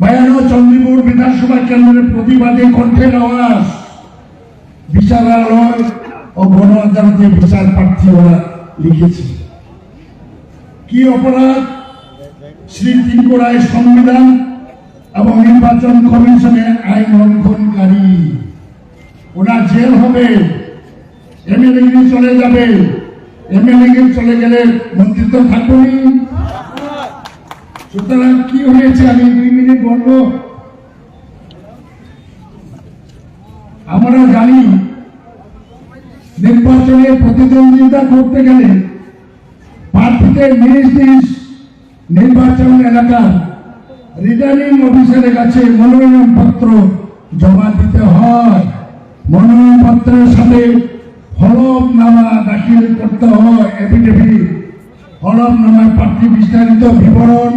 বায়ানো চন্দ্রপুর বিধানসভা কেন্দ্রের প্রতিবাদী কণ্ঠের আওয়াজ বিচারালয় ও গণ আদালতে বিচার প্রার্থীরা লিখেছে। কি অপরাধ? শ্রী ত্রিপুরায় সংবিধান এবং নির্বাচন কমিশনের আইন লঙ্ঘনকারী। ওনার জেল হবে। এমএলএ চলে যাবে। এমএলএ চলে গেলে মন্ত্রিত্ব থাকবেই সুতরাং কি হয়েছে আমি দুই মিনিট বলব? আমরা জানি নির্বাচনে প্রতিদ্বন্দ্বিতা করতে গেলে প্রার্থীদের নিজ নিজ নির্বাচন এলাকার রিটার্নিং অফিসারের কাছে মনোনয়ন পত্র জমা দিতে হয়। মনোনয়ন পত্রের সাথে হলফনামা দাখিল করতে হয়। এফিডেভিট হলফনামায় প্রার্থী বিস্তারিত বিবরণ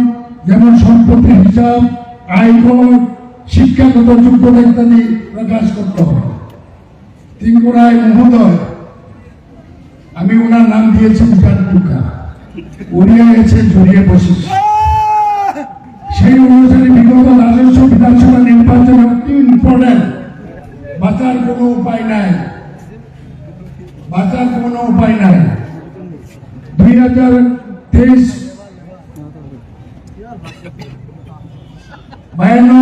যেমন সম্পত্তির হিসাব, আয়কর, শিক্ষাগত যোগ্যতা ইত্যাদি প্রকাশ করতে হয় তিনকুড়ায় মহোদয়, আমি ওনার নাম দিয়েছি উড়িয়ে জড়িয়ে বসেছে সেই অনুসারে বিগত রাজস্ব বিধানসভা নির্বাচন অতি ইম্পর্টেন্ট বাঁচার কোনো উপায় নাই। বাঁচার কোনো উপায় নাই। দুই হাজার তেইশ বায়ান্ন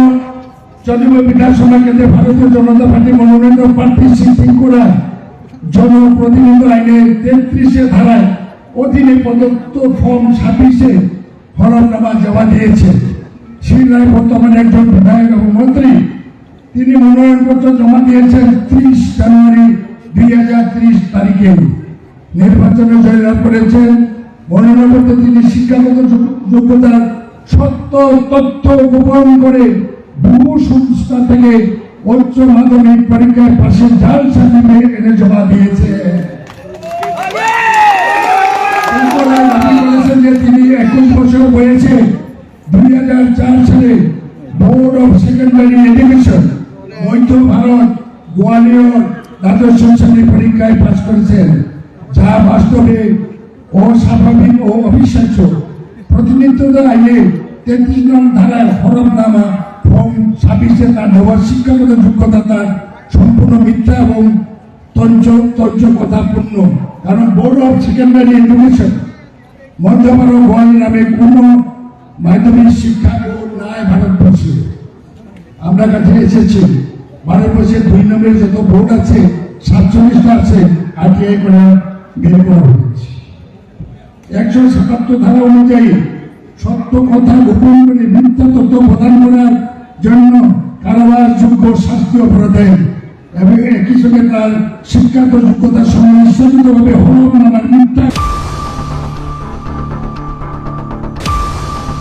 চন্দ্রপুর বিধানসভা কেন্দ্রে ভারতীয় জনতা পার্টি মনোনীত প্রার্থী সিং করা জনপ্রতিনিধি আইনের তেত্রিশে ধারায় অধীনে প্রদত্ত ফর্ম ছাব্বিশে হলফনামা জমা দিয়েছে। শ্রী রায় বর্তমানে একজন বিধায়ক এবং মন্ত্রী। তিনি মনোনয়নপত্র জমা দিয়েছেন ত্রিশ জানুয়ারি দুই হাজার ত্রিশ তারিখে। নির্বাচনে জয়লাভ করেছেন। মনোনয়নপত্রে তিনি শিক্ষাগত যোগ্যতার সত্য তথ্য গোপন করে বহু সংস্থা থেকে উচ্চ মাধ্যমিক পরীক্ষায় পাশে জাল সার্টিফিকেট এনে জমা দিয়েছে। তিনি একুশ বছর বয়সে দুই হাজার চার সালে বোর্ড অফ সেকেন্ডারি এডুকেশন মধ্য ভারত, গোয়ালিয়র, দ্বাদশ শ্রেণি পরীক্ষায় পাশ করেছেন, যা বাস্তবে অস্বাভাবিক ও অবিশ্বাস্য। তার শিক্ষাগত যোগ্যতা সম্পূর্ণ মিথ্যা তঞ্চ তঞ্চ কথাপূর্ণ কারণ বোর্ড নামে মাধ্যমিক শিক্ষা ভারতবর্ষে আমরা কাছে এসেছি। ভারতবর্ষে দুই নম্বরের যত বোর্ড আছে সাতচল্লিশটা আছে আরটিআই করে বের করা হয়েছে একশো সাতাত্তর ধারা অনুযায়ী সত্য কথা গোপন করে মিথ্যা তথ্য প্রদান করার জন্য কারাবাসযোগ্য শাস্তি অপরাধের এবং একই সঙ্গে তার শিক্ষাগত যোগ্যতার সঙ্গে হল মানার মিথ্যা